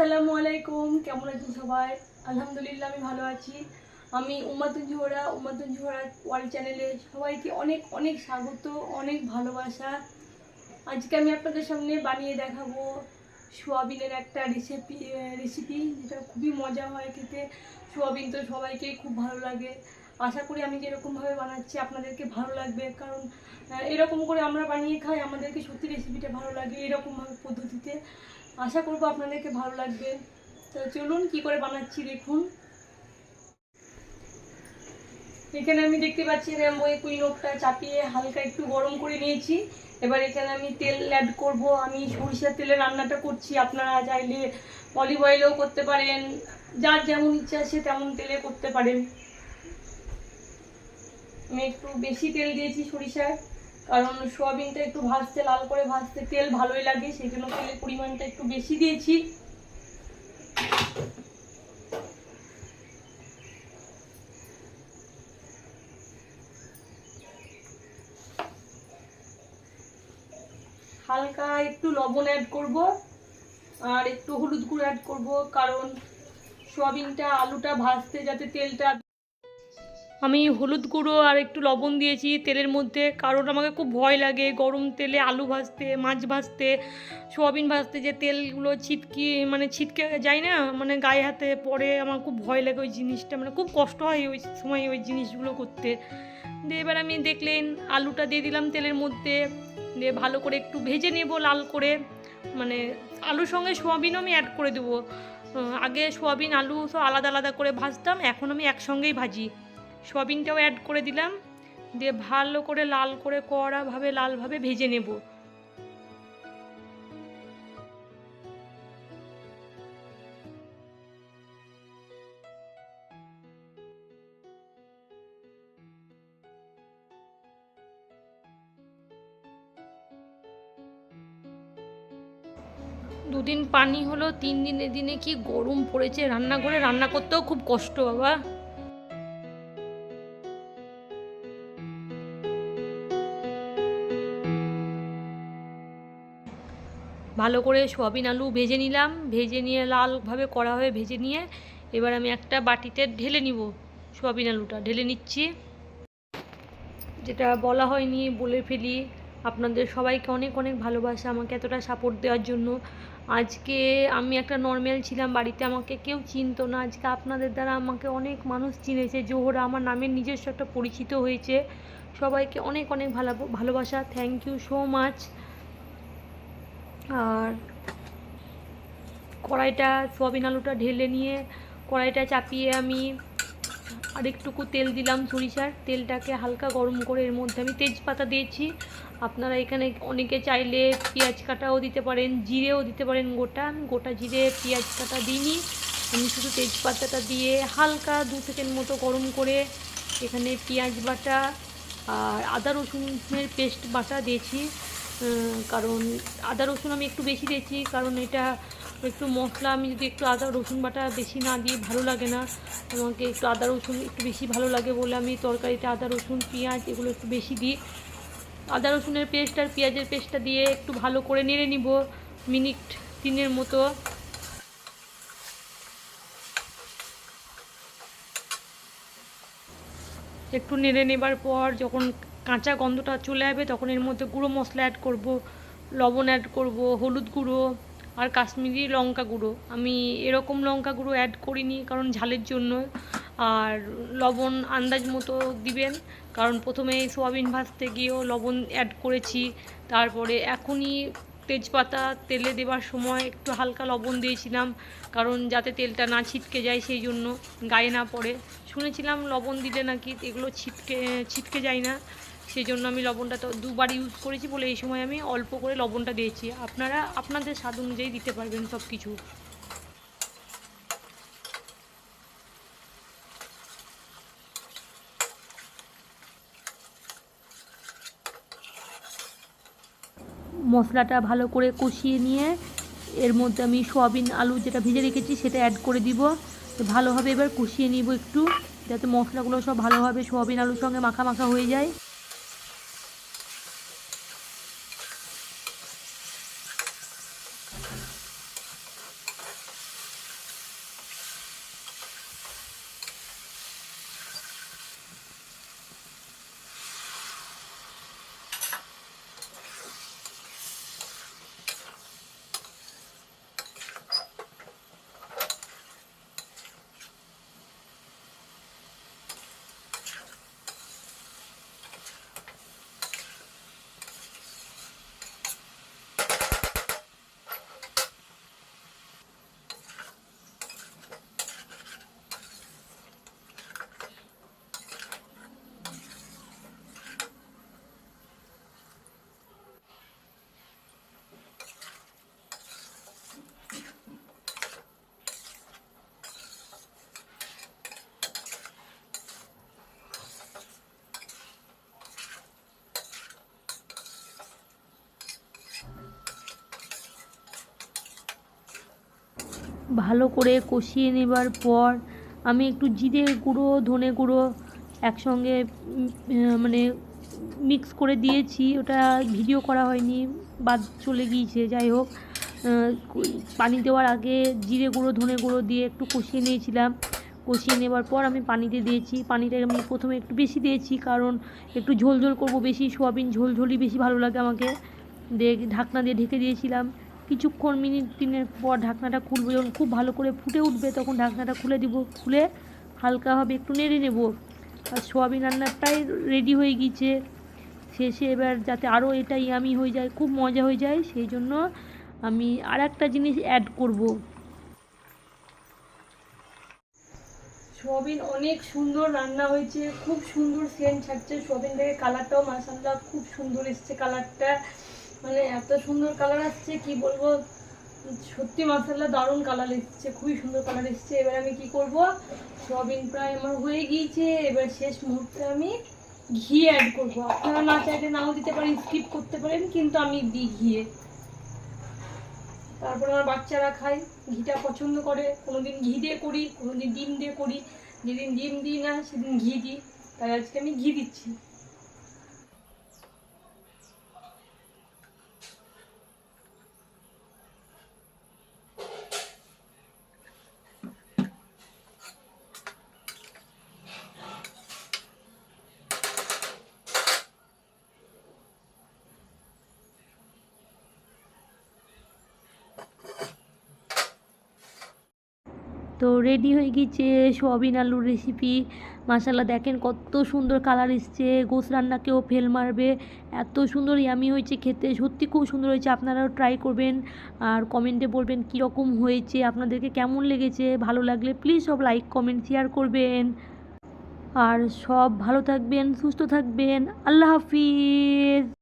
আসসালামু আলাইকুম, কেমন আছেন সবাই? আলহামদুলিল্লাহ, আমি ভালো আছি। আমি উমাতুন জোহরা উমাতুন জোহরা ওয়ার্ল্ড চ্যানেলে সবাইকে অনেক অনেক স্বাগত, অনেক ভালোবাসা। আজকে আমি আপনাদের সামনে বানিয়ে দেখাবো সোয়াবিনের একটা রেসিপি রেসিপি যেটা খুবই মজা হয় খেতে। সোয়াবিন তো সবাইকে খুব ভালো লাগে। আশা করি আমি যেরকমভাবে বানাচ্ছি, আপনাদেরকে ভালো লাগবে। কারণ এরকম করে আমরা বানিয়ে খাই, আমাদেরকে সত্যি রেসিপিটা ভালো লাগে এরকমভাবে পদ্ধতিতে। আশা করব আপনাদেরকে ভালো লাগবে। তো চলুন কি করে বানাচ্ছি দেখুন। এখানে আমি দেখতে পাচ্ছি র্যাম্বো এই কুইনোকটা চাপিয়ে হালকা একটু গরম করে নিয়েছি। এবার এখানে আমি তেল অ্যাড করব। আমি সরিষার তেলে রান্নাটা করছি। আপনারা চাইলে অলিভ অয়েলেও করতে পারেন। যার যেমন ইচ্ছা সে তেমন তেলে করতে পারেন। আমি একটু বেশি তেল দিয়েছি সরিষার। কারণ সোয়াবিনটা একটু ভাজতে, লাল করে ভাজতে তেল ভালোই লাগে, সেই জন্য তেলের পরিমাণটা একটু বেশি দিয়েছি। হালকা একটু লবণ অ্যাড করব, আর একটু হলুদ গুঁড়ো অ্যাড করব, কারণ সোয়াবিনটা, আলুটা ভাজতে যাতে তেলটা আমি হলুদ গুঁড়ো আর একটু লবণ দিয়েছি তেলের মধ্যে, কারণ আমাকে খুব ভয় লাগে গরম তেলে আলু ভাজতে, মাছ ভাজতে, সোয়াবিন ভাজতে, যে তেলগুলো ছিটকি মানে ছিটকে যায় না মানে গায়ে হাতে পরে আমার খুব ভয় লাগে ওই জিনিসটা মানে খুব কষ্ট হয় ওই সময় ওই জিনিসগুলো করতে। দিয়ে এবার আমি দেখলেন আলুটা দিয়ে দিলাম তেলের মধ্যে, দিয়ে ভালো করে একটু ভেজে নেব লাল করে মানে আলুর সঙ্গে সোয়াবিনও আমি অ্যাড করে দেবো। আগে সোয়াবিন, আলু সব আলাদা আলাদা করে ভাজতাম, এখন আমি একসঙ্গেই ভাজি। সোয়াবিনটাও অ্যাড করে দিলাম। দিয়ে ভালো করে লাল করে কড়াভাবে, লালভাবে ভেজে নেব। দুদিন পানি হলো, তিন দিনে দিনে কি গরম পড়েছে। রান্না করে রান্না করতেও খুব কষ্ট, বাবা। ভালো করে সোয়াবিন আলু ভেজে নিলাম। ভেজে নিয়ে লালভাবে কড়া হয়ে ভেজে নিয়ে এবার আমি একটা বাটিতে ঢেলে নিব সোয়াবিন আলুটা। ঢেলে নিচ্ছি। যেটা বলা হয়নি, বলে ফেলি। আপনাদের সবাইকে অনেক অনেক ভালোবাসা আমাকে এতটা সাপোর্ট দেওয়ার জন্য। আজকে আমি একটা নর্মাল ছিলাম বাড়িতে, আমাকে কেউ চিনতো না। আজকে আপনাদের দ্বারা আমাকে অনেক মানুষ চিনেছে। জোহরা আমার নামের নিজস্ব একটা পরিচিত হয়েছে। সবাইকে অনেক অনেক ভালো, ভালোবাসা। থ্যাংক ইউ সো মাচ আর কড়াইটা, সোয়াবিন আলুটা ঢেলে নিয়ে কড়াইটা চাপিয়ে আমি আরেকটুকু তেল দিলাম সরিষার। তেলটাকে হালকা গরম করে এর মধ্যে আমি তেজপাতা দিয়েছি। আপনারা এখানে অনেকে চাইলে পেঁয়াজ কাটাও দিতে পারেন, জিরেও দিতে পারেন গোটা। গোটা জিরে, পেঁয়াজ কাটা দিইনি। আমি শুধু তেজপাতাটা দিয়ে হালকা দু সেকেন্ড মতো গরম করে এখানে পেঁয়াজ বাটা আর আদা রসুনের পেস্ট বাটা দিয়েছি। কারণ আদা রসুন আমি একটু বেশি দিয়েছি, কারণ এটা একটু মশলা, আমি যদি একটু আদা রসুন বাটা বেশি না দিই, ভালো লাগে না। আমাকে একটু আদা রসুন একটু বেশি ভালো লাগে বলে আমি তরকারিতে আদা রসুন, পেঁয়াজ এগুলো একটু বেশি দিই। আদা রসুনের পেস্ট আর পেঁয়াজের পেস্টটা দিয়ে একটু ভালো করে নেড়ে নিব, মিনিট তিনের মতো। একটু নেড়ে নেবার পর যখন কাঁচা গন্ধটা চলে যাবে তখন এর মধ্যে গুঁড়ো মশলা অ্যাড করব, লবণ অ্যাড করব, হলুদ গুঁড়ো আর কাশ্মীরি লঙ্কা গুঁড়ো। আমি এরকম লঙ্কা গুঁড়ো অ্যাড করিনি কারণ ঝালের জন্য। আর লবণ আন্দাজ মতো দিবেন, কারণ প্রথমে সোয়াবিন ভাজতে গিয়েও লবণ অ্যাড করেছি, তারপরে এখনই তেজপাতা তেলে দেওয়ার সময় একটু হালকা লবণ দিয়েছিলাম, কারণ যাতে তেলটা না ছিটকে যায় সেই জন্য, গায়ে না পড়ে। শুনেছিলাম লবণ দিলে নাকি এগুলো ছিটকে ছিটকে যায় না। সেই জন্য আমি লবণটা তো দুবার ইউজ করেছি বলে এই সময় আমি অল্প করে লবণটা দিয়েছি। আপনারা আপনাদের স্বাদ অনুযায়ী দিতে পারবেন সব কিছু মশলাটা ভালো করে কষিয়ে নিয়ে এর মধ্যে আমি সোয়াবিন আলু যেটা ভেজে রেখেছি সেটা অ্যাড করে দিব। তো ভালোভাবে এবার কষিয়ে নিব একটু, যাতে মশলাগুলো সব ভালোভাবে সোয়াবিন আলুর সঙ্গে মাখা মাখা হয়ে যায়। ভালো করে কষিয়ে নেবার পর আমি একটু জিরে গুঁড়ো, ধনে গুঁড়ো একসঙ্গে মানে মিক্স করে দিয়েছি। ওটা ভিডিও করা হয়নি, বাদ চলে গিয়েছে। যাই হোক পানি দেওয়ার আগে জিরে গুঁড়ো, ধনে গুঁড়ো দিয়ে একটু কষিয়ে নিয়েছিলাম। কষিয়ে নেবার পর আমি পানিতে দিয়েছি। পানিটা আমি প্রথমে একটু বেশি দিয়েছি, কারণ একটু ঝোল ঝোল করব বেশি। সোয়াবিন ঝোল ঝোলই বেশি ভালো লাগে আমাকে। দিয়ে ঢাকনা দিয়ে ঢেকে দিয়েছিলাম। কিছুক্ষণ মিনিট তিনের পর ঢাকনাটা খুলবো, যখন খুব ভালো করে ফুটে উঠবে তখন ঢাকনাটা খুলে দিব, খুলে হালকাভাবে একটু নেড়ে নেব। আর সোয়াবিন রান্নাটাই রেডি হয়ে গিয়েছে। শেষে এবার যাতে আরও এটা ইয়ামি হয়ে যায়, খুব মজা হয়ে যায়, সেই জন্য আমি আর একটা জিনিস অ্যাড করব। সোয়াবিন অনেক সুন্দর রান্না হয়েছে, খুব সুন্দর সেন্ট ছাড়ছে। সোয়াবিন থেকে কালারটাও মাসাল্লাহ খুব সুন্দর এসছে কালারটা মানে এত সুন্দর কালার আসছে, কি বলব? সত্যি মাসাল্লাহ দারুণ কালার এসছে, খুবই সুন্দর কালার এসছে। এবার আমি কি করব? সোয়াবিন প্রায় আমার হয়ে গিয়েছে। এবার শেষ মুহূর্তে আমি ঘি অ্যাড করব। আপনারা না চাইলে নাও দিতে পারেন স্কিপ করতে পারেন, কিন্তু আমি দিই ঘিয়ে। তারপর আমার বাচ্চারা খায়, ঘিটা পছন্দ করে। কোনোদিন ঘি দিয়ে করি, কোনোদিন ডিম দিয়ে করি। যেদিন ডিম দিই না, সেদিন ঘি দিই। তাই আজকে আমি ঘি দিচ্ছি। তো রেডি হয়ে গিয়েছে সোয়াবিন আলুর রেসিপি মাসাল্লাহ দেখেন কত সুন্দর কালার এসছে। গোস রান্নাকেও ফেল মারবে। এত সুন্দর ইয়ামি হয়েছে খেতে। সত্যি খুব সুন্দর হয়েছে। আপনারাও ট্রাই করবেন আর কমেন্টে বলবেন কীরকম হয়েছে, আপনাদেরকে কেমন লেগেছে? ভালো লাগলে প্লিজ সব লাইক কমেন্ট শেয়ার করবেন। আর সব ভালো থাকবেন, সুস্থ থাকবেন। আল্লাহ হাফিজ।